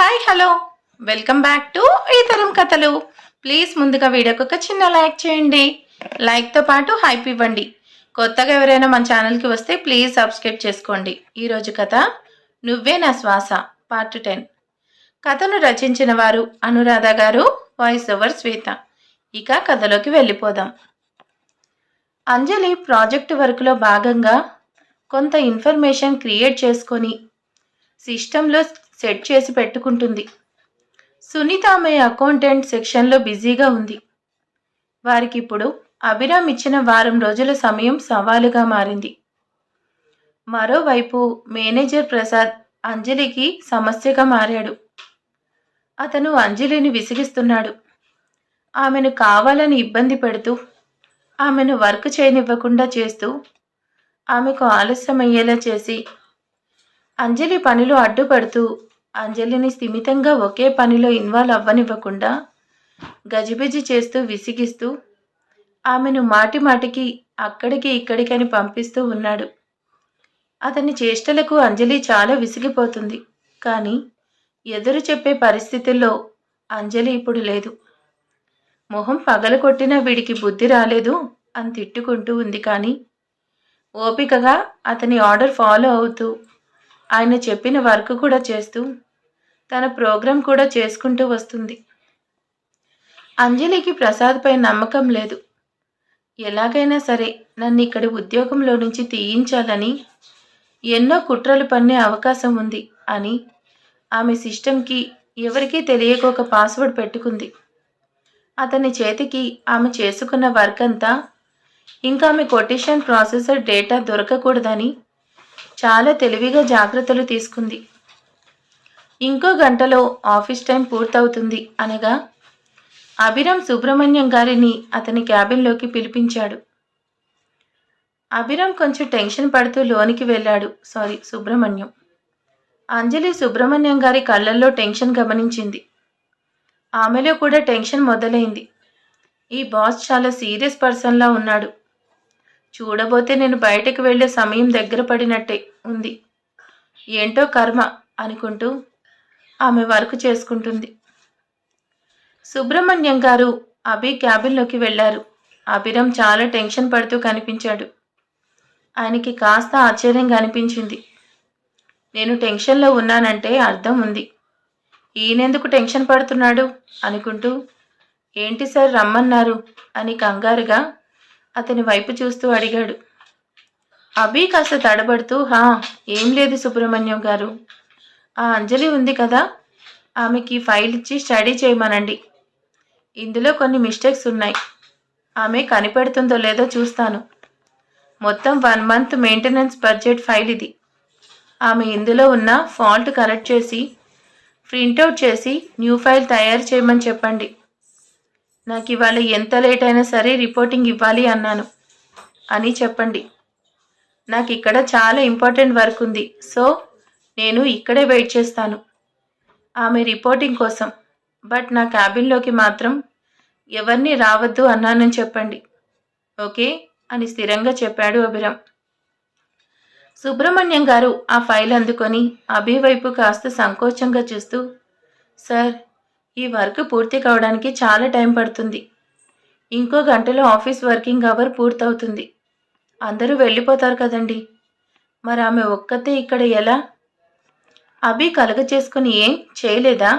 Hi hello welcome back to ఈ తరం కథలు ప్లీజ్ ముందుగా వీడియోకి ఒక చిన్న లైక్ చేయండి. లైక్తో పాటు హైప్ ఇవ్వండి. కొత్తగా ఎవరైనా మన ఛానల్కి వస్తే ప్లీజ్ సబ్స్క్రైబ్ చేసుకోండి. ఈరోజు కథ నువ్వే నా శ్వాస పార్ట్ టెన్ కథను రచించిన వారు అనురాధ గారు వాయిస్ ఓవర్ శ్వేత. ఇక కథలోకి వెళ్ళిపోదాం. అంజలి ప్రాజెక్టు వర్క్లో భాగంగా కొంత ఇన్ఫర్మేషన్ క్రియేట్ చేసుకొని సిస్టంలో సెట్ చేసి పెట్టుకుంటుంది. సునీత ఆమె అకౌంటెంట్ సెక్షన్లో బిజీగా ఉంది. వారికి ఇప్పుడు అభిరామ్ ఇచ్చిన వారం రోజుల సమయం సవాలుగా మారింది. మరోవైపు మేనేజర్ ప్రసాద్ అంజలికి సమస్యగా మారాడు. అతను అంజలిని విసిగిస్తున్నాడు. ఆమెను కావాలని ఇబ్బంది పెడుతూ ఆమెను వర్క్ చేయనివ్వకుండా చేస్తూ ఆమెకు ఆలస్యమయ్యేలా చేసి అంజలి పనిలో అడ్డుపడుతూ అంజలిని స్థిమితంగా ఒకే పనిలో ఇన్వాల్వ్ అవ్వనివ్వకుండా గజిబిజి చేస్తూ విసిగిస్తూ ఆమెను మాటి మాటికి అక్కడికి ఇక్కడికని పంపిస్తూ ఉన్నాడు. అతని చేష్టలకు అంజలి చాలా విసిగిపోతుంది. కానీ ఎదురు చెప్పే పరిస్థితుల్లో అంజలి ఇప్పుడు లేదు. మొహం పగల కొట్టిన వీడికి బుద్ధి రాలేదు అని తిట్టుకుంటూ ఉంది కానీ ఓపికగా అతని ఆర్డర్ ఫాలో అవుతూ ఆయన చెప్పిన వర్క్ కూడా చేస్తూ తన ప్రోగ్రాం కూడా చేసుకుంటూ వస్తుంది. అంజలికి ప్రసాద్పై నమ్మకం లేదు. ఎలాగైనా సరే నన్ను ఇక్కడి ఉద్యోగంలో నుంచి తీయించాలని ఎన్నో కుట్రలు పన్నే అవకాశం ఉంది అని ఆమె సిస్టంకి ఎవరికీ తెలియక ఒక పాస్వర్డ్ పెట్టుకుంది. అతని చేతికి ఆమె చేసుకున్న వర్క్ అంతా ఇంకా ఆమె కొటేషన్ ప్రాసెసర్ డేటా దొరకకూడదని చాలా తెలివిగా జాగ్రత్తలు తీసుకుంది. ఇంకో గంటలో ఆఫీస్ టైం పూర్తవుతుంది అనగా అభిరామ్ సుబ్రహ్మణ్యం గారిని అతని క్యాబిన్లోకి పిలిపించాడు. అభిరామ్ కొంచెం టెన్షన్ పడుతూ లోనికి వెళ్ళాడు. సారీ సుబ్రహ్మణ్యం. అంజలి సుబ్రహ్మణ్యం గారి కళ్ళల్లో టెన్షన్ గమనించింది. ఆమెలో కూడా టెన్షన్ మొదలైంది. ఈ బాస్ చాలా సీరియస్ పర్సన్లా ఉన్నాడు. చూడబోతే నేను బయటకు వెళ్ళే సమయం దగ్గర పడినట్టే ఉంది. ఏంటో కర్మ అనుకుంటూ ఆమె వర్క్ చేసుకుంటుంది. సుబ్రహ్మణ్యం గారు అభి క్యాబిన్లోకి వెళ్ళారు. అభిరామ్ చాలా టెన్షన్ పడుతూ కనిపించాడు. ఆయనకి కాస్త ఆశ్చర్యంగా అనిపించింది. నేను టెన్షన్లో ఉన్నానంటే అర్థం ఉంది. ఈయనెందుకు టెన్షన్ పడుతున్నాడు అనుకుంటూ ఏంటి సార్ రమ్మన్నారు అని కంగారుగా అతని వైపు చూస్తూ అడిగాడు. అభి కాస్త తడబడుతూ హా ఏం లేదు సుబ్రహ్మణ్యం గారు. ఆ అంజలి ఉంది కదా ఆమెకి ఫైల్ ఇచ్చి స్టడీ చేయమనండి. ఇందులో కొన్ని మిస్టేక్స్ ఉన్నాయి. ఆమె కనిపెడుతుందో లేదో చూస్తాను. మొత్తం one month maintenance budget file ఇది. ఆమె ఇందులో ఉన్న ఫాల్ట్ కరెక్ట్ చేసి ప్రింటౌట్ చేసి న్యూ ఫైల్ తయారు చేయమని చెప్పండి. నాకు ఇవాళ ఎంత లేట్ అయినా సరే రిపోర్టింగ్ ఇవ్వాలి అన్నాను. అని చెప్పండి. నాకు ఇక్కడ చాలా ఇంపార్టెంట్ వర్క్ ఉంది. సో నేను ఇక్కడే వెయిట్ చేస్తాను. ఆమె రిపోర్టింగ్ కోసం. బట్ నా క్యాబిన్లోకి మాత్రం ఎవరిని రావద్దు అన్నానని చెప్పండి. ఓకే? అని స్థిరంగా చెప్పాడు అభిరామ్. సుబ్రహ్మణ్యం గారు ఆ ఫైల్ అందుకొని అభి వైపు కాస్త సంకోచంగా చూస్తూ సార్ ఈ వర్క్ పూర్తి కావడానికి చాలా టైం పడుతుంది. ఇంకో గంటలో ఆఫీస్ వర్కింగ్ అవర్ పూర్తవుతుంది. అందరూ వెళ్ళిపోతారు కదండి. మరి ఆమె ఒక్కతే ఇక్కడ ఎలా? అభి కలగ చేసుకుని ఏం చేయలేదా?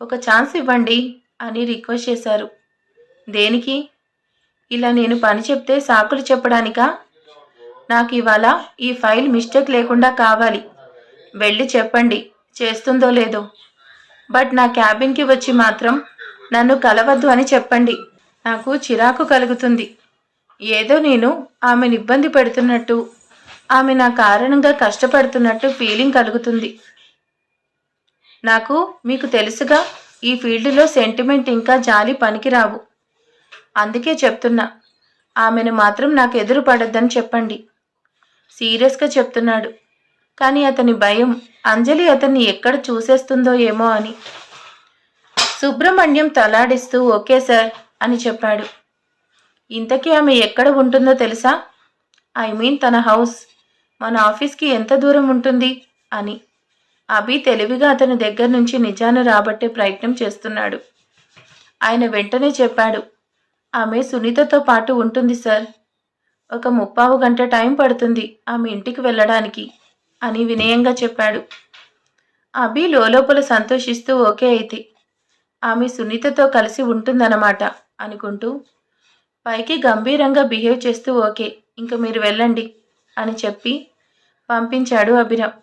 ఒక ఛాన్స్ ఇవ్వండి అని రిక్వెస్ట్ చేశారు. దేనికి? ఇలా నేను పని చెప్తే సాకులు చెప్పడానికా? నాకు ఇవాళ ఈ ఫైల్ మిస్టేక్ లేకుండా కావాలి. వెళ్ళి చెప్పండి. చేస్తుందో లేదో. బట్ నా క్యాబిన్కి వచ్చి మాత్రం నన్ను కలవద్దు అని చెప్పండి. నాకు చిరాకు కలుగుతుంది. ఏదో నేను ఆమెను ఇబ్బంది పెడుతున్నట్టు ఆమె నా కారణంగా కష్టపడుతున్నట్టు ఫీలింగ్ కలుగుతుంది. నాకు మీకు తెలుసుగా ఈ ఫీల్డ్లో సెంటిమెంట్ ఇంకా జాలి పనికిరావు. అందుకే చెప్తున్నా ఆమెను మాత్రం నాకు ఎదురు పడొద్దని చెప్పండి. సీరియస్గా చెప్తున్నాడు. కానీ అతని భయం అంజలి అతన్ని ఎక్కడ చూసేస్తుందో ఏమో అని. సుబ్రహ్మణ్యం తలాడిస్తూ ఓకే సార్ అని చెప్పాడు. ఇంతకీ ఆమె ఎక్కడ ఉంటుందో తెలుసా? ఐ మీన్ తన హౌస్. మన ఆఫీస్కి ఎంత దూరం ఉంటుంది? అని. అభి తెలివిగా అతని దగ్గర నుంచి నిజాన్ని రాబట్టే ప్రయత్నం చేస్తున్నాడు. ఆయన వెంటనే చెప్పాడు ఆమె సునీతతో పాటు ఉంటుంది సార్. ఒక ముప్పావు గంట టైం పడుతుంది ఆమె ఇంటికి వెళ్ళడానికి. అని వినయంగా చెప్పాడు. అభి లోపల సంతోషిస్తూ ఓకే అయితే ఆమె సునీతతో కలిసి ఉంటుందన్నమాట అనుకుంటూ పైకి గంభీరంగా బిహేవ్ చేస్తూ ఓకే ఇంక మీరు వెళ్ళండి అని చెప్పి పంపించాడు అభిరామ్.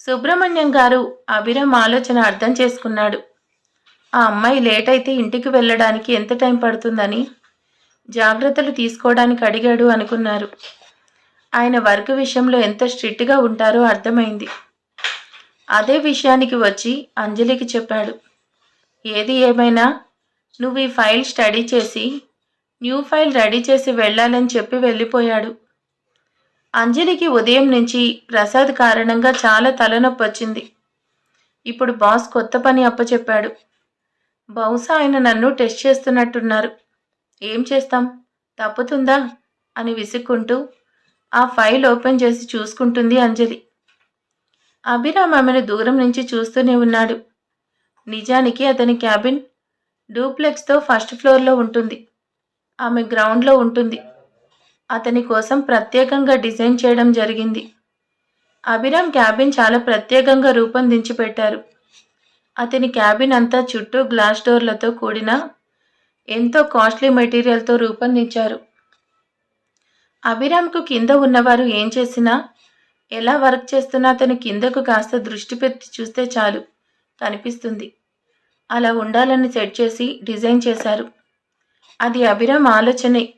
సుబ్రహ్మణ్యం గారు అభిరామ్ ఆలోచన అర్థం చేసుకున్నాడు. ఆ అమ్మాయి లేట్ అయితే ఇంటికి వెళ్ళడానికి ఎంత టైం పడుతుందని జాగ్రత్తలు తీసుకోవడానికి అడిగాడు అనుకున్నారు. ఆయన వర్క్ విషయంలో ఎంత స్ట్రిక్ట్గా ఉంటారో అర్థమైంది. అదే విషయానికి వచ్చి అంజలికి చెప్పాడు. ఏది ఏమైనా నువ్వు ఈ ఫైల్ స్టడీ చేసి న్యూ ఫైల్ రెడీ చేసి వెళ్ళాలని చెప్పి వెళ్ళిపోయాడు. అంజలికి ఉదయం నుంచి ప్రసాద్ కారణంగా చాలా తలనొప్పి వచ్చింది. ఇప్పుడు బాస్ కొత్త పని అప్పచెప్పాడు. బహుశా ఆయన నన్ను టెస్ట్ చేస్తున్నట్టున్నారు. ఏం చేస్తాం? తప్పుతుందా? అని విసుక్కుంటూ ఆ ఫైల్ ఓపెన్ చేసి చూసుకుంటుంది అంజలి. అభిరామ్ ఆమెను దూరం నుంచి చూస్తూనే ఉన్నాడు. నిజానికి అతని క్యాబిన్ డూప్లెక్స్తో ఫస్ట్ ఫ్లోర్లో ఉంటుంది. ఆమె గ్రౌండ్లో ఉంటుంది. అతని కోసం ప్రత్యేకంగా డిజైన్ చేయడం జరిగింది. అభిరామ్ క్యాబిన్ చాలా ప్రత్యేకంగా రూపొందించి పెట్టారు. అతని క్యాబిన్ అంతా చుట్టూ గ్లాస్ డోర్లతో కూడిన ఎంతో కాస్ట్లీ మెటీరియల్తో రూపొందించారు. అభిరామ్కు కింద ఉన్నవారు ఏం చేసినా ఎలా వర్క్ చేస్తున్నా అతను కిందకు కాస్త దృష్టి పెట్టి చూస్తే చాలు కనిపిస్తుంది. అలా ఉండాలని సెట్ చేసి డిజైన్ చేశారు. అది అభిరామ్ ఆలోచనే.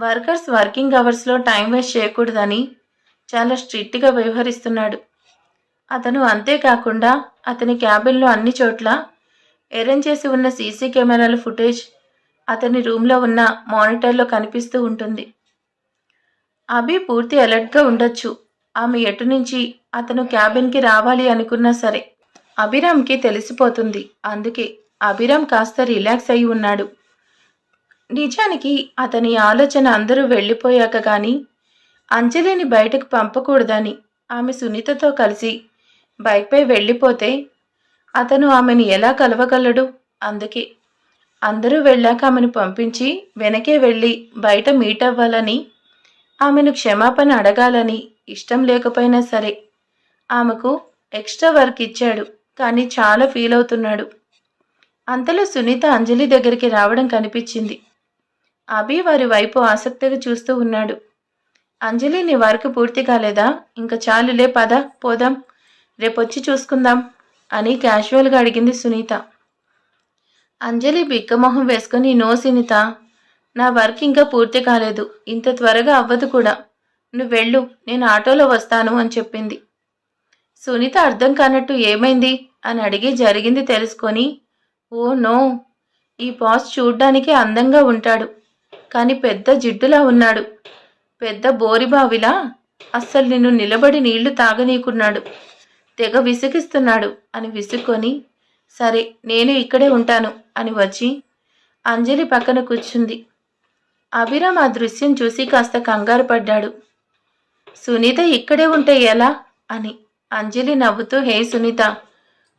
వర్కర్స్ వర్కింగ్ అవర్స్లో టైం వేస్ట్ చేయకూడదని చాలా స్ట్రిక్ట్గా వ్యవహరిస్తున్నాడు. అతను అంతేకాకుండా అతని క్యాబిన్లో అన్ని చోట్ల అరేంజ్ చేసి ఉన్న సీసీ కెమెరాల ఫుటేజ్ అతని రూమ్లో ఉన్న మానిటర్లో కనిపిస్తూ ఉంటుంది. అభి పూర్తి అలర్ట్గా ఉండొచ్చు. ఆమె ఎటు నుంచి అతను క్యాబిన్కి రావాలి అనుకున్నా సరే అభిరామ్కి తెలిసిపోతుంది. అందుకే అభిరామ్ కాస్త రిలాక్స్ అయి ఉన్నాడు. నిజానికి అతని ఆలోచన అందరూ వెళ్ళిపోయాక కానీ అంజలిని బయటకు పంపకూడదని ఆమె సునీతతో కలిసి బైక్పై వెళ్ళిపోతే అతను ఆమెను ఎలా కలవగలడు? అందుకే అందరూ వెళ్ళాక ఆమెను పంపించి వెనకే వెళ్ళి బయట మీట్ అవ్వాలని ఆమెను క్షమాపణ అడగాలని ఇష్టం లేకపోయినా సరే ఆమెకు ఎక్స్ట్రా వర్క్ ఇచ్చాడు కానీ చాలా ఫీల్ అవుతున్నాడు. అంతలో సునీత అంజలి దగ్గరికి రావడం కనిపించింది. అభి వారి వైపు ఆసక్తిగా చూస్తూ ఉన్నాడు. అంజలి నీ వర్క్ పూర్తి కాలేదా? ఇంకా చాలులే పద పోదాం రేపొచ్చి చూసుకుందాం అని క్యాజువల్గా అడిగింది సునీత. అంజలి బిక్కమొహం వేసుకొని నో సునీత నా వర్క్ ఇంకా పూర్తి కాలేదు. ఇంత త్వరగా అవ్వదు కూడా. నువ్వు వెళ్ళు నేను ఆటోలో వస్తాను అని చెప్పింది. సునీత అర్థం కానట్టు ఏమైంది? అని అడిగి జరిగింది తెలుసుకొని ఓ నో. ఈ బాస్ చూడ్డానికి అందంగా ఉంటాడు. కానీ పెద్ద జిడ్డులా ఉన్నాడు. పెద్ద బోరిబావిలా? అస్సలు నిన్ను నిలబడి నీళ్ళు తాగనీకున్నాడు తెగ విసిగిస్తున్నాడు అని విసుక్కొని సరే నేను ఇక్కడే ఉంటాను అని వచ్చి అంజలి పక్కన కూర్చుంది. అభిరామ్ ఆ దృశ్యం చూసి కాస్త కంగారు పడ్డాడు. సునీత ఇక్కడే ఉంటే ఎలా? అని అంజలి నవ్వుతూ hey Sunitha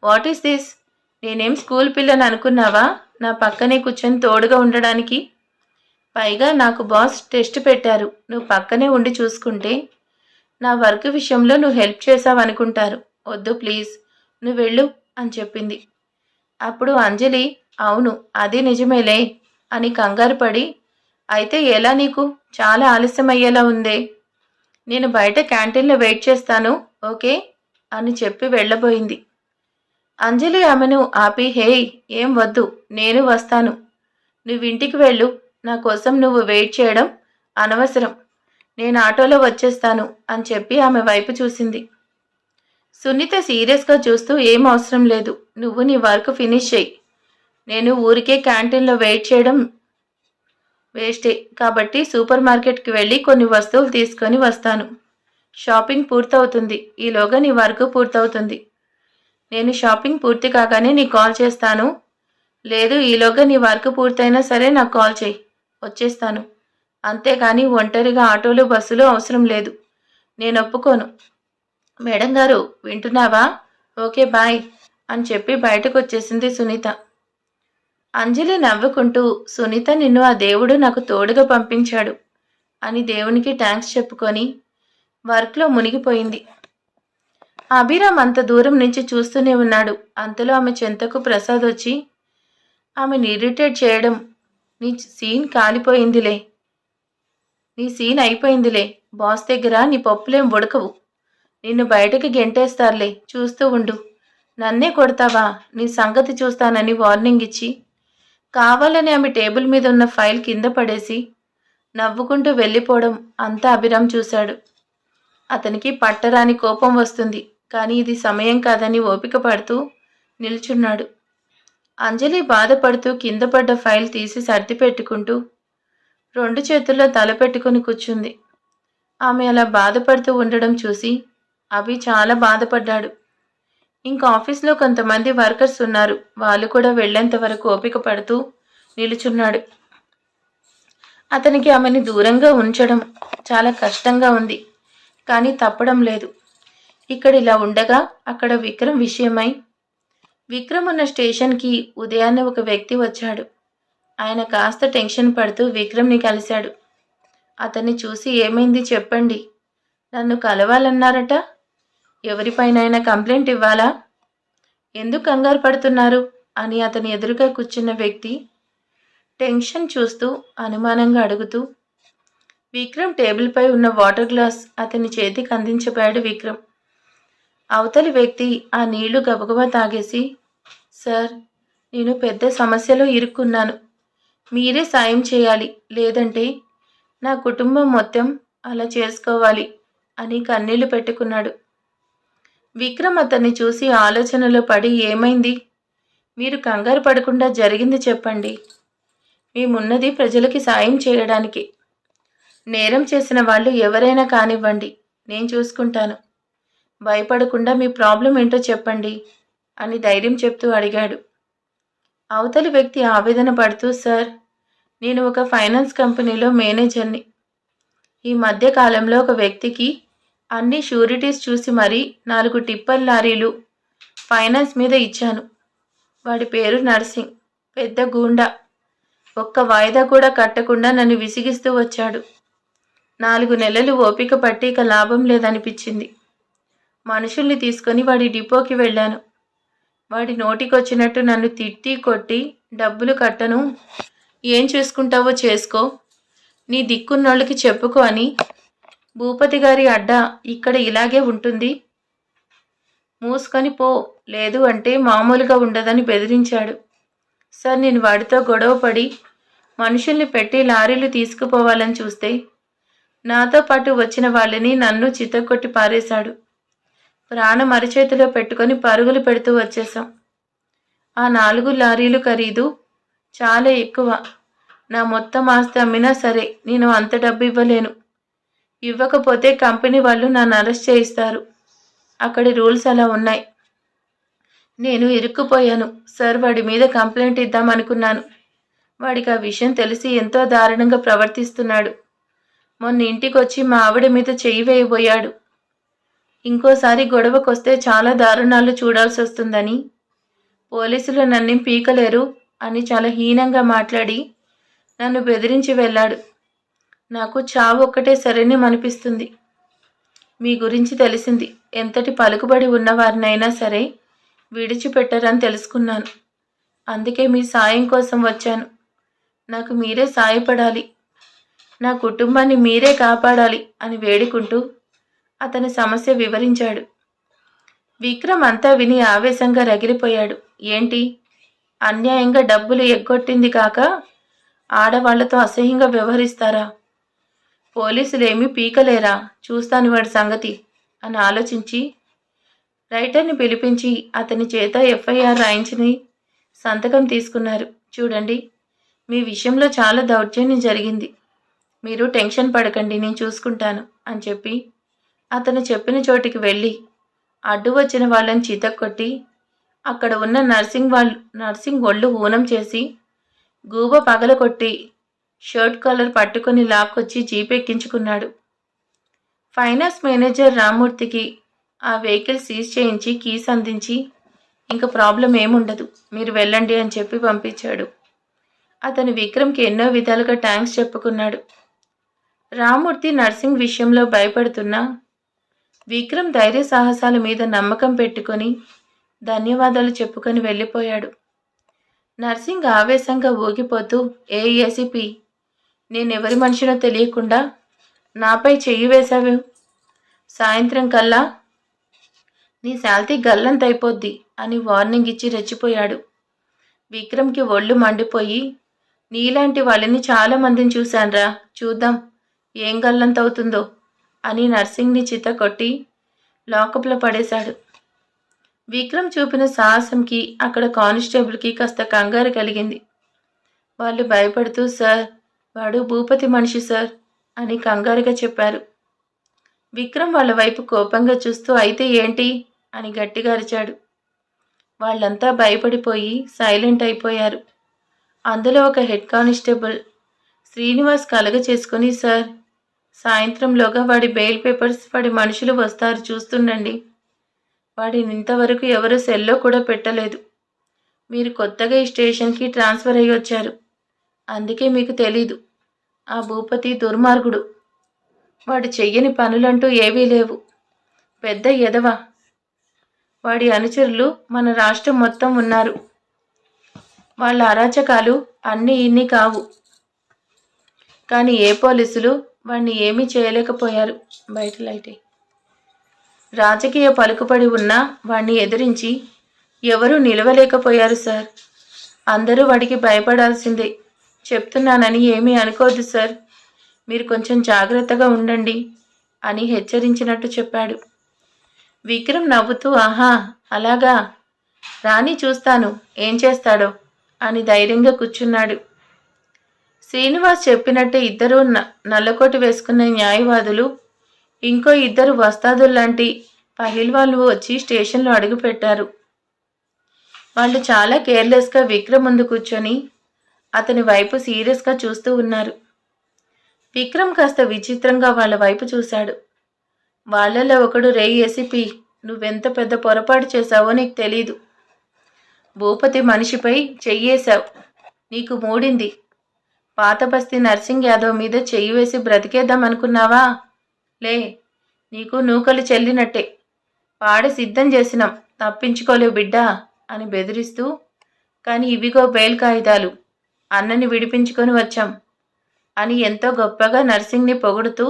what is this నేనేం స్కూల్ పిల్లని అనుకున్నావా? నా పక్కనే కూర్చొని తోడుగా ఉండడానికి? పైగా నాకు బాస్ టెస్ట్ పెట్టారు. నువ్వు పక్కనే ఉండి చూసుకుంటే నా వర్క్ విషయంలో నువ్వు హెల్ప్ చేసావనుకుంటారు వద్దు ప్లీజ్ నువ్వు వెళ్ళు అని చెప్పింది. అప్పుడు అంజలి అవును అది నిజమేలే అని కంగారు పడి అయితే ఎలా నీకు? చాలా ఆలస్యం అయ్యేలా ఉందే. నేను బయట క్యాంటీన్లో వెయిట్ చేస్తాను ఓకే? అని చెప్పి వెళ్ళబోయింది. అంజలి ఆమెను ఆపి హేయ్ ఏం వద్దు నేను వస్తాను. నువ్వు ఇంటికి వెళ్ళు నా కోసం నువ్వు వెయిట్ చేయడం అనవసరం. నేను ఆటోలో వచ్చేస్తాను అని చెప్పి ఆమె వైపు చూసింది. సునీత సీరియస్గా చూస్తూ ఏం అవసరం లేదు నువ్వు నీ వర్క్ ఫినిష్ చేయి నేను ఊరికే క్యాంటీన్లో వెయిట్ చేయడం వేస్టే. కాబట్టి సూపర్ మార్కెట్కి వెళ్ళి కొన్ని వస్తువులు తీసుకొని వస్తాను. షాపింగ్ పూర్తవుతుంది. ఈలోగా నీ వర్క్ పూర్తవుతుంది. నేను షాపింగ్ పూర్తి కాగానే నీకు కాల్ చేస్తాను. లేదు ఈలోగా నీ వర్క్ పూర్తయినా సరే నాకు కాల్ చేయి. వచ్చేస్తాను. అంతేగాని ఒంటరిగా ఆటోలు బస్సులు అవసరం లేదు. నేను ఒప్పుకోను. మేడం గారు వింటున్నావా? ఓకే బాయ్ అని చెప్పి బయటకు వచ్చేసింది సునీత. అంజలి నవ్వుకుంటూ సునీత నిన్ను ఆ దేవుడు నాకు తోడుగా పంపించాడు అని దేవునికి థ్యాంక్స్ చెప్పుకొని వర్క్లో మునిగిపోయింది. అభిరామ్ అంత దూరం నుంచి చూస్తూనే ఉన్నాడు. అంతలో ఆమె చెంతకు ప్రసాద్ వచ్చి ఆమెను ఇరిటేట్ చేయడం నీ సీన్ కాలిపోయిందిలే. నీ సీన్ అయిపోయిందిలే. బాస్ దగ్గర నీ పప్పులేం ఉడకవు. నిన్ను బయటకి గెంటేస్తారులే. చూస్తూ ఉండు. నన్నే కొడతావా? నీ సంగతి చూస్తానని వార్నింగ్ ఇచ్చి కావాలని ఆమె టేబుల్ మీద ఉన్న ఫైల్ కింద పడేసి నవ్వుకుంటూ వెళ్ళిపోవడం అంతా అభిరామ్ చూశాడు. అతనికి పట్టరాని కోపం వస్తుంది కానీ ఇది సమయం కాదని ఓపిక పడుతూ నిల్చున్నాడు. అంజలి బాధపడుతూ కింద పడ్డ ఫైల్ తీసి సర్ది పెట్టుకుంటూ రెండు చేతుల్లో తల పెట్టుకుని కూర్చుంది. ఆమె అలా బాధపడుతూ ఉండడం చూసి అభి చాలా బాధపడ్డాడు. ఇంకా ఆఫీస్లో కొంతమంది వర్కర్స్ ఉన్నారు. వాళ్ళు కూడా వెళ్ళేంత వరకు ఓపిక పడుతూ నిలుచున్నాడు. అతనికి ఆమెని దూరంగా ఉంచడం చాలా కష్టంగా ఉంది కానీ తప్పడం లేదు. ఇక్కడ ఇలా ఉండగా అక్కడ విక్రమ్ విషయమై విక్రమ్ ఉన్న స్టేషన్కి ఉదయాన్నే ఒక వ్యక్తి వచ్చాడు. ఆయన కాస్త టెన్షన్ పడుతూ విక్రమ్ని కలిశాడు. అతన్ని చూసి ఏమైంది చెప్పండి. నన్ను కలవాలన్నారట. ఎవరిపైనైనా కంప్లైంట్ ఇవ్వాలా? ఎందుకు కంగారు పడుతున్నారు? అని అతని ఎదురుగా కూర్చున్న వ్యక్తి టెన్షన్ చూస్తూ అనుమానంగా అడుగుతూ విక్రమ్ టేబుల్పై ఉన్న వాటర్ గ్లాస్ అతని చేతికి అందించబోయాడు విక్రమ్. అవతలి వ్యక్తి ఆ నీళ్ళు గబగబా తాగేసి సార్ నేను పెద్ద సమస్యలో ఇరుక్కున్నాను. మీరే సాయం చేయాలి. లేదంటే నా కుటుంబం మొత్తం అలా చేసుకోవాలి అని కన్నీళ్ళు పెట్టుకున్నాడు. విక్రమ్ అతన్ని చూసి ఆలోచనలో పడి ఏమైంది? మీరు కంగారు పడకుండా జరిగింది చెప్పండి. మేమున్నది ప్రజలకి సాయం చేయడానికి. నేరం చేసిన వాళ్ళు ఎవరైనా కానివ్వండి నేను చూసుకుంటాను. భయపడకుండా మీ ప్రాబ్లం ఏంటో చెప్పండి అని ధైర్యం చెప్తూ అడిగాడు. అవతలి వ్యక్తి ఆవేదన పడుతూ సార్ నేను ఒక ఫైనాన్స్ కంపెనీలో మేనేజర్ని. ఈ మధ్య కాలంలో ఒక వ్యక్తికి అన్ని షూరిటీస్ చూసి మరీ నాలుగు టిప్పర్ లారీలు ఫైనాన్స్ మీద ఇచ్చాను. వాడి పేరు నర్సింగ్ పెద్ద గూండా. ఒక్క వాయిదా కూడా కట్టకుండా నన్ను విసిగిస్తూ వచ్చాడు. నాలుగు నెలలు ఓపిక పట్టి ఇక లాభం లేదనిపించింది. మనుషుల్ని తీసుకొని వాడి డిపోకి వెళ్ళాను. వాడి నోటికొచ్చినట్టు నన్ను తిట్టి కొట్టి డబ్బులు కట్టను. ఏం చూసుకుంటావో చేసుకో. నీ దిక్కున్నోళ్ళకి చెప్పుకో అని భూపతి గారి అడ్డ ఇక్కడ ఇలాగే ఉంటుంది. మూసుకొని పో లేదు అంటే మామూలుగా ఉండదని బెదిరించాడు. సార్ నేను వాడితో గొడవ పడి మనుషుల్ని పెట్టి లారీలు తీసుకుపోవాలని చూస్తే నాతో పాటు వచ్చిన వాళ్ళని నన్ను చిత్తకొట్టి పారేశాడు. ప్రాణం అరిచేతిలో పెట్టుకొని పరుగులు పెడుతూ వచ్చేసాం ఆ నాలుగు లారీలు ఖరీదు చాలా ఎక్కువ. నా మొత్తం ఆస్తి అమ్మినా సరే నేను అంత డబ్బు ఇవ్వలేను. ఇవ్వకపోతే కంపెనీ వాళ్ళు నన్ను అరెస్ట్ చేయిస్తారు. అక్కడి రూల్స్ అలా ఉన్నాయి. నేను ఇరుక్కుపోయాను. సార్ వాడి మీద కంప్లైంట్ ఇద్దామనుకున్నాను వాడికి ఆ విషయం తెలిసి ఎంతో దారుణంగా ప్రవర్తిస్తున్నాడు. మొన్న ఇంటికి వచ్చి మా ఆవిడ మీద చెయ్యి వేయబోయాడు. ఇంకోసారి గొడవకొస్తే చాలా దారుణాలు చూడాల్సి వస్తుందని. పోలీసులు నన్ను పీకలేరు అని చాలా హీనంగా మాట్లాడి నన్ను బెదిరించి వెళ్ళాడు. నాకు చావు ఒక్కటే సరేనే అనిపిస్తుంది మీ గురించి తెలిసింది. ఎంతటి పలుకుబడి ఉన్నవారినైనా సరే విడిచిపెట్టరని తెలుసుకున్నాను. అందుకే మీ సాయం కోసం వచ్చాను. నాకు మీరే సాయపడాలి. నా కుటుంబాన్ని మీరే కాపాడాలి అని వేడుకుంటూ అతని సమస్య వివరించాడు. విక్రమ్ అంతా విని ఆవేశంగా రగిలిపోయాడు. ఏంటి? అన్యాయంగా డబ్బులు ఎగ్గొట్టింది కాక ఆడవాళ్ళతో అసహ్యంగా వ్యవహరిస్తారా? పోలీసులేమీ పీకలేరా? చూస్తాను వాడి సంగతి అని ఆలోచించి రైటర్ని పిలిపించి అతని చేత ఎఫ్ఐఆర్ రాయించి సంతకం తీసుకున్నారు. చూడండి మీ విషయంలో చాలా దౌర్జన్యం జరిగింది. మీరు టెన్షన్ పడకండి నేను చూసుకుంటాను అని చెప్పి అతను చెప్పిన చోటికి వెళ్ళి అడ్డు వచ్చిన వాళ్ళని చితక్కొట్టి అక్కడ ఉన్న నర్సింగ్ వాళ్ళు నర్సింగ్ ఒళ్ళు ఊనం చేసి గూబ పగలకొట్టి షర్ట్ కాలర్ పట్టుకొని లాక్కొచ్చి జీప్ ఎక్కించుకున్నాడు ఫైనాన్స్ మేనేజర్ రామ్మూర్తికి ఆ వెహికల్ సీజ్ చేయించి కీస్ అందించి ఇంకా ప్రాబ్లం ఏముండదు మీరు వెళ్ళండి అని చెప్పి పంపించాడు. అతను విక్రమ్కి ఎన్నో విధాలుగా థ్యాంక్స్ చెప్పుకున్నాడు. రామూర్తి నర్సింగ్ విషయంలో భయపడుతున్నా విక్రమ్ ధైర్య సాహసాల మీద నమ్మకం పెట్టుకొని ధన్యవాదాలు చెప్పుకొని వెళ్ళిపోయాడు. నర్సింగ్ ఆవేశంగా ఊగిపోతూ ఏ ఏసీపీ నేనెవరి మనిషినో తెలియకుండా నాపై చెయ్యి వేశావు. సాయంత్రం కల్లా నీ శాల్తీ గల్లంతైపోద్ది అని వార్నింగ్ ఇచ్చి రెచ్చిపోయాడు. విక్రమ్కి ఒళ్ళు మండిపోయి నీలాంటి వాళ్ళని చాలా మందిని చూశాన్రా చూద్దాం ఏం గల్లంతవుతుందో అని నర్సింగ్ని చిత కొట్టి లాకప్లో పడేశాడు. విక్రమ్ చూపిన సాహసంకి అక్కడ కానిస్టేబుల్కి కాస్త కంగారు కలిగింది. వాళ్ళు భయపడుతూ సార్ వాడు భూపతి మనిషి సార్ అని కంగారుగా చెప్పారు. విక్రమ్ వాళ్ళ వైపు కోపంగా చూస్తూ అయితే ఏంటి? అని గట్టిగా అరిచాడు. వాళ్ళంతా భయపడిపోయి సైలెంట్ అయిపోయారు. అందులో ఒక హెడ్ కానిస్టేబుల్ శ్రీనివాస్ కలగ చేసుకుని సార్ సాయంత్రంలోగా వాడి బెయిల్ పేపర్స్ వాడి మనుషులు వస్తారు చూస్తుండండి. వాడిని ఇంతవరకు ఎవరు సెల్లో కూడా పెట్టలేదు. మీరు కొత్తగా ఈ స్టేషన్కి ట్రాన్స్ఫర్ అయ్యి వచ్చారు. అందుకే మీకు తెలీదు. ఆ భూపతి దుర్మార్గుడు. వాడు చెయ్యని పనులంటూ ఏవీ లేవు. పెద్ద ఎదవ. వాడి అనుచరులు మన రాష్ట్రం మొత్తం ఉన్నారు. వాళ్ళ అరాచకాలు అన్నీ ఇన్ని కావు. కానీ ఏ పోలీసులు వాడిని ఏమీ చేయలేకపోయారు. బయట లైటే. రాజకీయ పలుకుపడి ఉన్నా వాణ్ణి ఎదిరించి ఎవరూ నిలవలేకపోయారు సార్. అందరూ వాడికి భయపడాల్సిందే. చెప్తున్నానని ఏమీ అనుకోవద్దు సార్. మీరు కొంచెం జాగ్రత్తగా ఉండండి అని హెచ్చరించినట్టు చెప్పాడు. విక్రమ్ నవ్వుతూ ఆహా అలాగా? రాణి చూస్తాను. ఏం చేస్తాడో? అని ధైర్యంగా కూర్చున్నాడు. శ్రీనివాస్ చెప్పినట్టే ఇద్దరు న- నల్లకోటి వేసుకున్న న్యాయవాదులు ఇంకో ఇద్దరు వస్తాదుల్లాంటి పహిల్వాళ్ళు వచ్చి స్టేషన్లో అడుగుపెట్టారు. వాళ్ళు చాలా కేర్లెస్గా విక్రమ్ ముందు కూర్చొని అతని వైపు సీరియస్గా చూస్తూ ఉన్నారు. విక్రమ్ కాస్త విచిత్రంగా వాళ్ళ వైపు చూశాడు. వాళ్ళలో ఒకడు రే ఏసీపీ నువ్వెంత పెద్ద పొరపాటు చేశావో నీకు తెలీదు. భూపతి మనిషిపై చెయ్యేశావు. నీకు మూడింది. పాతబస్తి నర్సింగ్ యాదవ్ మీద చెయ్యి వేసి బ్రతికేద్దాం అనుకున్నావా? లే నీకు నూకలు చెల్లినట్టే. పాడి సిద్ధం చేసినాం. తప్పించుకోలేవు బిడ్డా అని బెదిరిస్తూ కానీ ఇవిగో బెయిల్ కాగితాలు. అన్నని విడిపించుకొని వచ్చాం అని ఎంతో గొప్పగా నర్సింగ్ని పొగుడుతూ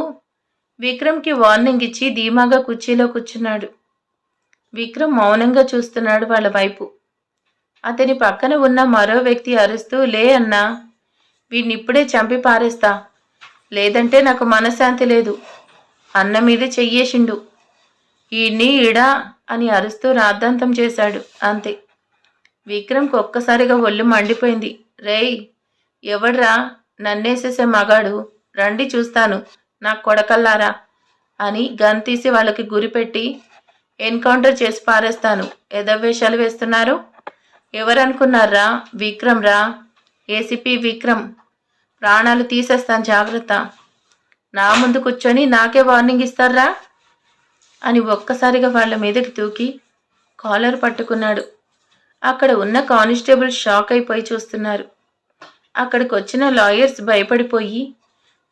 విక్రమ్కి వార్నింగ్ ఇచ్చి ధీమాగా కుర్చీలో కూర్చున్నాడు. విక్రమ్ మౌనంగా చూస్తున్నాడు వాళ్ళ వైపు. అతని పక్కన ఉన్న మరో వ్యక్తి అరుస్తూ లే అన్నా వీడినిప్పుడే చంపి పారేస్తా. లేదంటే నాకు మనశ్శాంతి లేదు. అన్న మీద చెయ్యేసిండు ఈడ్ని ఈడా అని అరుస్తూ రాద్ధాంతం చేశాడు. అంతే. విక్రమ్కి ఒక్కసారిగా ఒళ్ళు మండిపోయింది. రేయ్ ఎవడ్రా? నన్నేసేసే మగాడు. రండి చూస్తాను. నా కొడకల్లారా? అని గన్ తీసి వాళ్ళకి గురిపెట్టి ఎన్కౌంటర్ చేసి పారేస్తాను. ఎదవేషాలు వేస్తున్నారు? ఎవరనుకున్నారా? విక్రమ్ రా ఏసీపీ విక్రమ్. ప్రాణాలు తీసేస్తాను జాగ్రత్త. నా ముందు కూర్చొని నాకే వార్నింగ్ ఇస్తారా అని ఒక్కసారిగా వాళ్ళ మీదకి దూకి కాలర్ పట్టుకున్నాడు. అక్కడ ఉన్న కానిస్టేబుల్ షాక్ అయిపోయి చూస్తున్నారు. అక్కడికి వచ్చిన లాయర్స్ భయపడిపోయి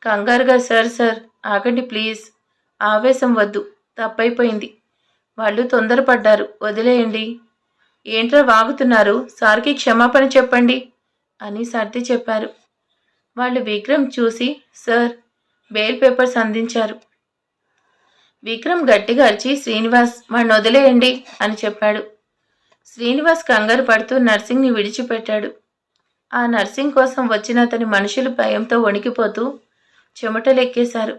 కంగారుగా సార్ సార్ ఆగండి ప్లీజ్. ఆవేశం వద్దు తప్పైపోయింది. వాళ్ళు తొందరపడ్డారు. వదిలేయండి. ఏంట్రా వాగుతున్నారు? సార్కి క్షమాపణ చెప్పండి అని సర్ది చెప్పారు. వాళ్ళు విక్రమ్ చూసి సార్ బెయిల్ పేపర్స్ అందించారు. విక్రమ్ గట్టిగా అరిచి శ్రీనివాస్ వాడిని వదిలేయండి అని చెప్పాడు. శ్రీనివాస్ కంగారు పడుతూ నర్సింగ్ని విడిచిపెట్టాడు. ఆ నర్సింగ్ కోసం వచ్చిన అతని మనుషులు భయంతో వణికిపోతూ చెమటలెక్కేశారు.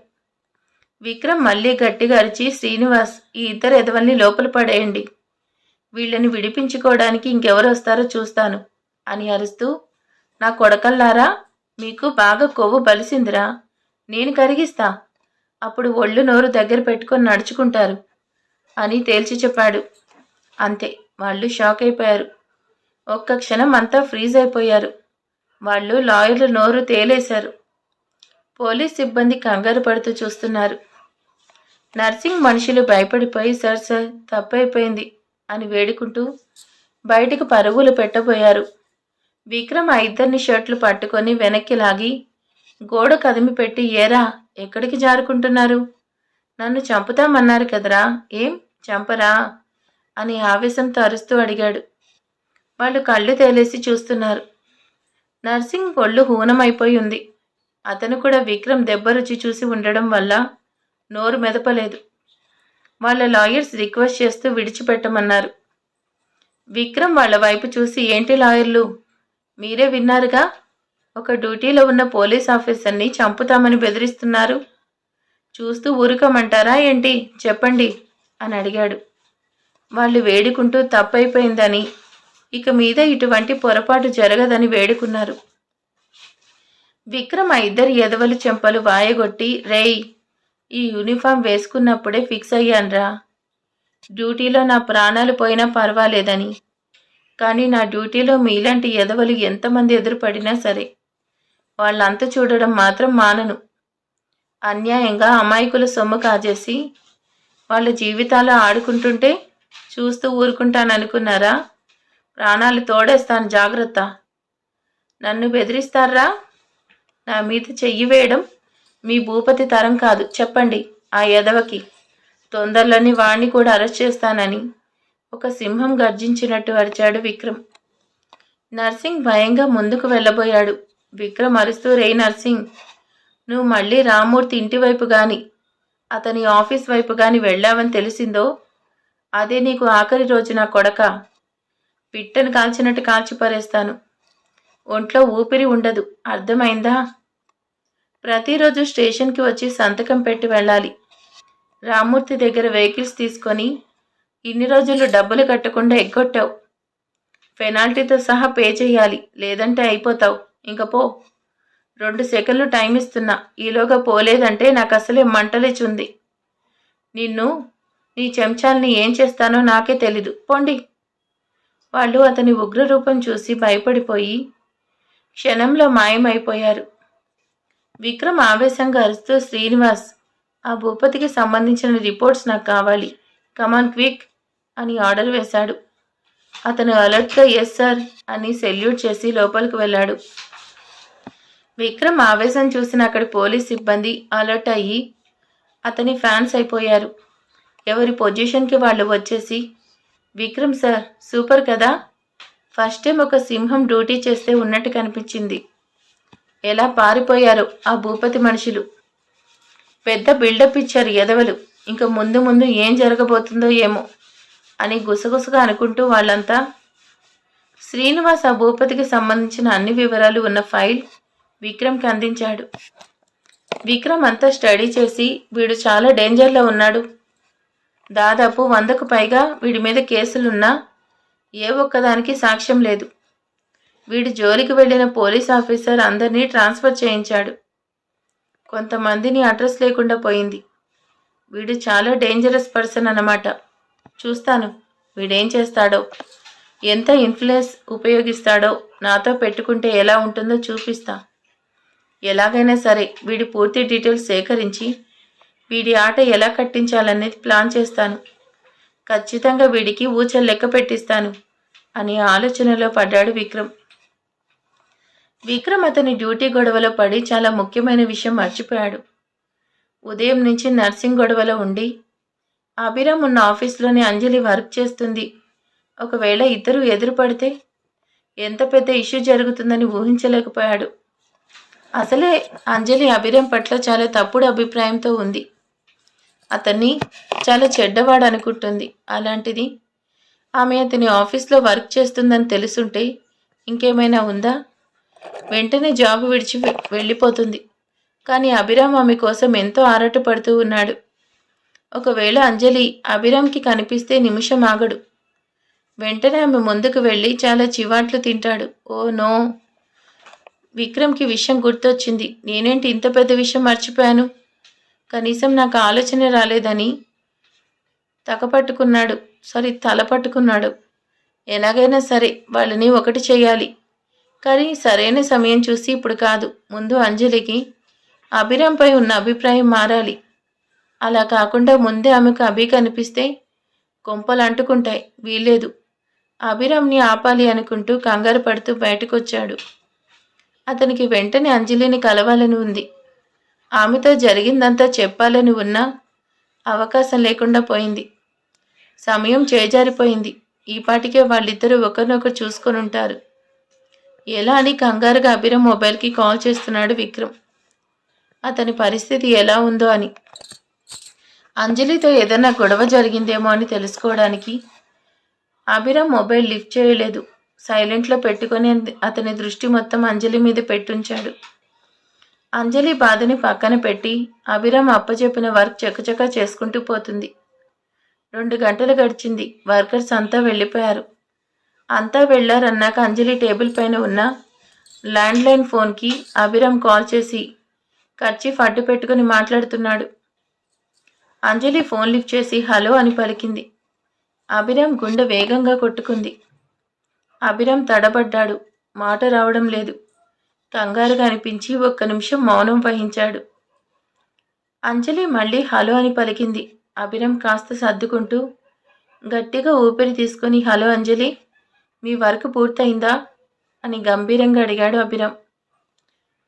విక్రమ్ మళ్ళీ గట్టిగా అరిచి శ్రీనివాస్ ఈ ఇద్దరు ఎదవల్ని లోపల పడేయండి. వీళ్ళని విడిపించుకోవడానికి ఇంకెవరు వస్తారో చూస్తాను అని అరుస్తూ నా కొడకల్లారా మీకు బాగా కొవ్వు బలిసిందిరా. నేను కరిగిస్తా. అప్పుడు ఒళ్ళు నోరు దగ్గర పెట్టుకొని నడుచుకుంటారు అని తేల్చి చెప్పాడు. అంతే వాళ్ళు షాక్ అయిపోయారు ఒక్క క్షణం అంతా ఫ్రీజ్ అయిపోయారు వాళ్ళు లాయర్లు నోరు తేలేశారు. పోలీస్ సిబ్బంది కంగారు పడుతూ చూస్తున్నారు. నర్సింగ్ మనుషులు భయపడిపోయి సార్ సార్ తప్పైపోయింది అని వేడుకుంటూ బయటికి పరుగులు పెట్టబోయారు. విక్రమ్ ఆ ఇద్దరిని షర్ట్లు పట్టుకొని వెనక్కి లాగి గోడ కదిమి పెట్టి ఏరా ఎక్కడికి జారుకుంటున్నారు? నన్ను చంపుతామన్నారు కదరా ఏం చంపరా? అని ఆవేశంతో అరుస్తూ అడిగాడు. వాళ్ళు కళ్ళు తేలేసి చూస్తున్నారు. నర్సింగ్ ఒళ్ళు హూనమైపోయి ఉంది అతను కూడా విక్రమ్ దెబ్బ రుచి చూసి ఉండడం వల్ల నోరు మెదపలేదు. వాళ్ళ లాయర్స్ రిక్వెస్ట్ చేస్తూ విడిచిపెట్టమన్నారు. విక్రమ్ వాళ్ళ వైపు చూసి ఏంటి లాయర్లు? మీరే విన్నారుగా? ఒక డ్యూటీలో ఉన్న పోలీస్ ఆఫీసర్ని చంపుతామని బెదిరిస్తున్నారు. చూస్తూ ఊరుకోమంటారా ఏంటి? చెప్పండి అని అడిగాడు. వాళ్ళు వేడుకుంటూ తప్పైపోయిందని ఇక మీద ఇటువంటి పొరపాటు జరగదని వేడుకున్నారు. విక్రమ్ ఇద్దరి ఎదవలు చెంపలు వాయగొట్టి రేయ్ ఈ యూనిఫామ్ వేసుకున్నప్పుడే ఫిక్స్ అయ్యాన్రా. డ్యూటీలో నా ప్రాణాలు పోయినా పర్వాలేదని. కానీ నా డ్యూటీలో మీలాంటి ఎదవలు ఎంతమంది ఎదురుపడినా సరే వాళ్ళంతా చూడడం మాత్రం మానను. అన్యాయంగా అమాయకుల సొమ్ము కాజేసి వాళ్ళ జీవితాలు ఆడుకుంటుంటే చూస్తూ ఊరుకుంటాననుకున్నారా? ప్రాణాలు తోడేస్తాను జాగ్రత్త. నన్ను బెదిరిస్తారా? నా మీద చెయ్యి వేయడం మీ భూపతి తరం కాదు. చెప్పండి ఆ ఎదవకి తొందరలోని వాణ్ణి కూడా అరెస్ట్ చేస్తానని. ఒక సింహం గర్జించినట్టు అరిచాడు విక్రమ్. నర్సింగ్ భయంగా ముందుకు వెళ్ళబోయాడు. విక్రమ్ అరుస్తూ రే నర్సింగ్ నువ్వు మళ్ళీ రామూర్తి ఇంటి వైపు గాని అతని ఆఫీస్ వైపు గాని వెళ్ళావని తెలిసిందో? అదే నీకు ఆఖరి రోజు నా కొడక. పిట్టను కాల్చినట్టు కాల్చిపారేస్తాను ఒంట్లో ఊపిరి ఉండదు. అర్థమైందా? ప్రతిరోజు స్టేషన్కి వచ్చి సంతకం పెట్టి వెళ్ళాలి. రామూర్తి దగ్గర వెహికల్స్ తీసుకొని ఇన్ని రోజులు డబ్బులు కట్టకుండా ఎగ్గొట్టావు. పెనాల్టీతో సహా పే చేయాలి. లేదంటే అయిపోతావు. ఇంక పో. రెండు సెకండ్లు టైం ఇస్తున్నా. ఈలోగా పోలేదంటే నాకు అసలే మంటలేచుంది నిన్ను నీ చెంచాల్ని ఏం చేస్తానో నాకే తెలీదు. పోండి. వాళ్ళు అతని ఉగ్రరూపం చూసి భయపడిపోయి క్షణంలో మాయమైపోయారు. విక్రమ్ ఆవేశంగా అరుస్తూ శ్రీనివాస్ ఆ భూపతికి సంబంధించిన రిపోర్ట్స్ నాకు కావాలి. కమాన్ క్విక్ అని ఆర్డర్ వేశాడు. అతను అలర్ట్గా ఎస్ సార్ అని సెల్యూట్ చేసి లోపలికి వెళ్ళాడు. విక్రమ్ ఆవేశం చూసిన అక్కడి పోలీస్ సిబ్బంది అలర్ట్ అయ్యి అతని ఫ్యాన్స్ అయిపోయారు. ఎవరి పొజిషన్కి వాళ్ళు వచ్చేసి విక్రమ్ సార్ సూపర్ కదా? ఫస్ట్ టైం ఒక సింహం డ్యూటీ చేస్తే ఉన్నట్టు కనిపించింది. ఎలా పారిపోయారు ఆ భూపతి మనుషులు? పెద్ద బిల్డప్ ఇచ్చారు ఎదవలు ఇంక ముందు ముందు ఏం జరగబోతుందో ఏమో అని గుసగుసగా అనుకుంటూ వాళ్ళంతా శ్రీనివాస్ ఆ భూపతికి సంబంధించిన అన్ని వివరాలు ఉన్న ఫైల్ విక్రమ్కి అందించాడు. విక్రమ్ అంతా స్టడీ చేసి వీడు చాలా డేంజర్లో ఉన్నాడు. దాదాపు వందకు పైగా వీడి మీద కేసులున్నా ఏ ఒక్కదానికి సాక్ష్యం లేదు. వీడి జోలికి వెళ్ళిన పోలీస్ ఆఫీసర్ అందరినీ ట్రాన్స్ఫర్ చేయించాడు. కొంతమందిని అడ్రస్ లేకుండా పోయింది. వీడు చాలా డేంజరస్ పర్సన్ అన్నమాట. చూస్తాను వీడేం చేస్తాడో ఎంత ఇన్ఫ్లుయెన్స్ ఉపయోగిస్తాడో నాతో పెట్టుకుంటే ఎలా ఉంటుందో చూపిస్తా. ఎలాగైనా సరే వీడి పూర్తి డీటెయిల్స్ సేకరించి వీడి ఆట ఎలా కట్టించాలనేది ప్లాన్ చేస్తాను. ఖచ్చితంగా వీడికి ఊచలు లెక్క పెట్టిస్తాను అని ఆలోచనలో పడ్డాడు విక్రమ్. విక్రమ్ అతని డ్యూటీ గొడవలో పడి చాలా ముఖ్యమైన విషయం మర్చిపోయాడు. ఉదయం నుంచి నర్సింగ్ గొడవలో ఉండి అభిరామ్ ఉన్న ఆఫీస్లోనే అంజలి వర్క్ చేస్తుంది. ఒకవేళ ఇద్దరు ఎదురు పడితే ఎంత పెద్ద ఇష్యూ జరుగుతుందని ఊహించలేకపోయాడు. అసలే అంజలి అభిరామ్ పట్ల చాలా తప్పుడు అభిప్రాయంతో ఉంది. అతన్ని చాలా చెడ్డవాడు అనుకుంటుంది. అలాంటిది ఆమె అతని ఆఫీస్లో వర్క్ చేస్తుందని తెలుసుంటే ఇంకేమైనా ఉందా? వెంటనే జాబ్ విడిచి వెళ్ళిపోతుంది. కానీ అభిరామ్ ఆమె కోసం ఎంతో ఆరాటపడుతూ ఉన్నాడు. ఒకవేళ అంజలి అభిరామ్కి కనిపిస్తే నిమిషం ఆగడు. వెంటనే ఆమె ముందుకు వెళ్ళి చాలా చివాట్లు తింటాడు. Oh no! విక్రమ్కి విషయం గుర్తొచ్చింది. నేనేంటి ఇంత పెద్ద విషయం మర్చిపోయాను? కనీసం నాకు ఆలోచన రాలేదని తగపట్టుకున్నాడు. సారీ తల పట్టుకున్నాడు. ఎలాగైనా సరే వాళ్ళని ఒకటి చేయాలి. కానీ సరైన సమయం చూసి ఇప్పుడు కాదు. ముందు అంజలికి అభిరంపై ఉన్న అభిప్రాయం మారాలి. అలా కాకుండా ముందే ఆమెకు అభి కనిపిస్తే కొంపలు అంటుకుంటాయి. వీల్లేదు. అభిరామ్ని ఆపాలి అనుకుంటూ కంగారు పడుతూ బయటకొచ్చాడు. అతనికి వెంటనే అంజలిని కలవాలని ఉంది. ఆమెతో జరిగిందంతా చెప్పాలని ఉన్నా అవకాశం లేకుండా పోయింది. సమయం చేజారిపోయింది. ఈపాటికే వాళ్ళిద్దరూ ఒకరినొకరు చూసుకొని ఉంటారు. ఎలా అని కంగారుగా అభిరం మొబైల్కి కాల్ చేస్తున్నాడు విక్రమ్. అతని పరిస్థితి ఎలా ఉందో అని. అంజలితో ఏదైనా గొడవ జరిగిందేమో అని తెలుసుకోవడానికి అభిరామ్ మొబైల్ లిఫ్ట్ చేయలేదు. సైలెంట్లో పెట్టుకొని అతని దృష్టి మొత్తం అంజలి మీద పెట్టుంచాడు. అంజలి బాధని పక్కన పెట్టి అభిరామ్ అప్పచెప్పిన వర్క్ చకచకా చేసుకుంటూ పోతుంది. రెండు గంటలు గడిచింది. వర్కర్స్ అంతా వెళ్ళిపోయారు. అంతా వెళ్ళారన్నాక అంజలి టేబుల్ పైన ఉన్న ల్యాండ్లైన్ ఫోన్కి అభిరామ్ కాల్ చేసి కర్చీఫ్ అడ్డు పెట్టుకుని మాట్లాడుతున్నాడు. అంజలి ఫోన్ లిఫ్ట్ చేసి హలో అని పలికింది. అభిరామ్ గుండె వేగంగా కొట్టుకుంది. అభిరామ్ తడబడ్డాడు. మాట రావడం లేదు. కంగారుగా అనిపించి ఒక్క నిమిషం మౌనం వహించాడు. అంజలి మళ్ళీ హలో అని పలికింది. అభిరం కాస్త సర్దుకుంటూ గట్టిగా ఊపిరి తీసుకొని హలో అంజలి మీ వర్క్ పూర్తయిందా? అని గంభీరంగా అడిగాడు అభిరం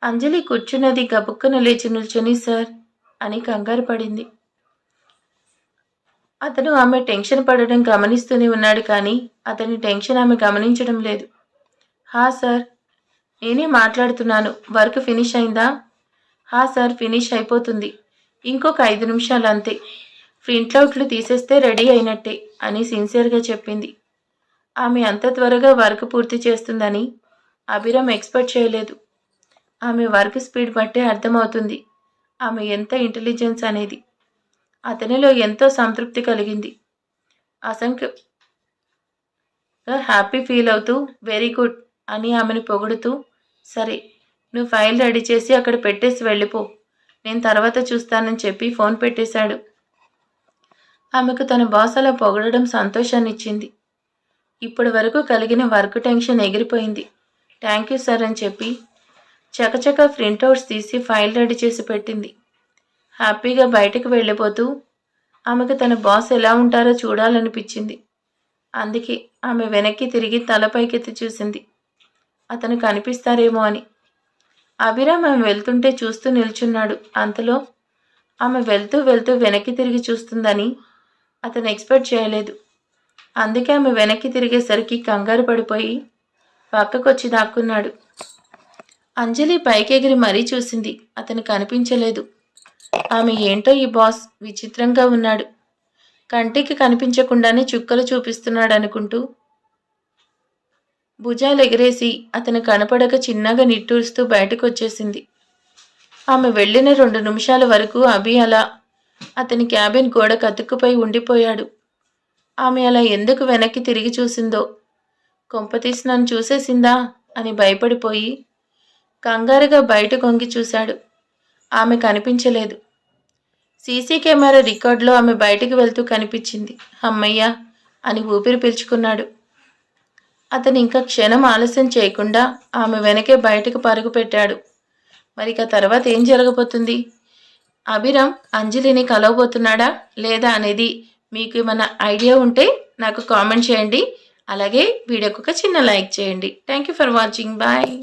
అంజలి కూర్చున్నది గబుక్కన లేచి నిల్చుని సార్ అని కంగారు పడింది. అతను ఆమె టెన్షన్ పడడం గమనిస్తూనే ఉన్నాడు కానీ అతని టెన్షన్ ఆమె గమనించడం లేదు. హా సార్ నేనే మాట్లాడుతున్నాను. వర్క్ ఫినిష్ అయిందా? హా సార్ ఫినిష్ అయిపోతుంది. ఇంకొక ఐదు నిమిషాలు అంతే ప్రింట్అవుట్లు తీసేస్తే రెడీ అయినట్టే అని సిన్సియర్గా చెప్పింది. ఆమె అంత త్వరగా వర్క్ పూర్తి చేస్తుందని అభిరామ్ ఎక్స్పెక్ట్ చేయలేదు. ఆమె వర్క్ స్పీడ్ బట్టే అర్థమవుతుంది. ఆమె ఎంత ఇంటెలిజెన్స్ అనేది. అతనిలో ఎంతో సంతృప్తి కలిగింది. అసంఖ్య హ్యాపీ ఫీల్ అవుతూ వెరీ గుడ్ అని ఆమెను పొగుడుతూ సరే నువ్వు ఫైల్ రెడీ చేసి అక్కడ పెట్టేసి వెళ్ళిపో. నేను తర్వాత చూస్తానని చెప్పి ఫోన్ పెట్టేశాడు. ఆమెకు తన బాస్ అలా పొగడడం సంతోషాన్ని ఇచ్చింది ఇప్పటి వరకు కలిగిన వర్క్ టెన్షన్ ఎగిరిపోయింది. థ్యాంక్ యూ సార్ అని చెప్పి చకచక ప్రింట్అవుట్స్ తీసి ఫైల్ రెడీ చేసి పెట్టింది. హ్యాపీగా బయటకు వెళ్ళిపోతూ ఆమెకు తన బాస్ ఎలా ఉంటారో చూడాలనిపించింది. అందుకే ఆమె వెనక్కి తిరిగి తలపైకెత్తి చూసింది. అతను కనిపిస్తారేమో అని. అభిరామ్ ఆమె వెళ్తుంటే చూస్తూ నిల్చున్నాడు. అంతలో ఆమె వెళ్తూ వెళ్తూ వెనక్కి తిరిగి చూస్తుందని అతను ఎక్స్పెక్ట్ చేయలేదు. అందుకే ఆమె వెనక్కి తిరిగేసరికి కంగారు పడిపోయి పక్కకొచ్చి దాక్కున్నాడు. అంజలి పైకెగిరి మరీ చూసింది. అతను కనిపించలేదు. ఆమె ఏంటో ఈ బాస్ విచిత్రంగా ఉన్నాడు. కంటికి కనిపించకుండానే చుక్కలు చూపిస్తున్నాడు అనుకుంటూ భుజాలు ఎగిరేసి అతను కనపడక చిన్నగా నిట్టూరుస్తూ బయటకొచ్చేసింది. ఆమె వెళ్ళిన రెండు నిమిషాల వరకు అభి అలా అతని క్యాబిన్ గోడ కతుక్కుపై ఉండిపోయాడు. ఆమె అలా ఎందుకు వెనక్కి తిరిగి చూసిందో? కొంపతీసి నన్ను చూసేసిందా? అని భయపడిపోయి కంగారుగా బయట కొంగి చూశాడు. ఆమె కనిపించలేదు. సీసీ కెమెరా రికార్డులో ఆమె బయటికి వెళ్తూ కనిపించింది. అమ్మయ్య! అని ఊపిరి పీల్చుకున్నాడు. అతను ఇంకా క్షణం ఆలస్యం చేయకుండా ఆమె వెనకే బయటకు పరుగు పెట్టాడు. మరి ఇక తర్వాత ఏం జరగబోతుంది? అభిరామ్ అంజలిని కలవబోతున్నాడా లేదా అనేది మీకు ఏమైనా ఐడియా ఉంటే నాకు కామెంట్ చేయండి. అలాగే వీడియోకి ఒక చిన్న లైక్ చేయండి. Thank you for watching bye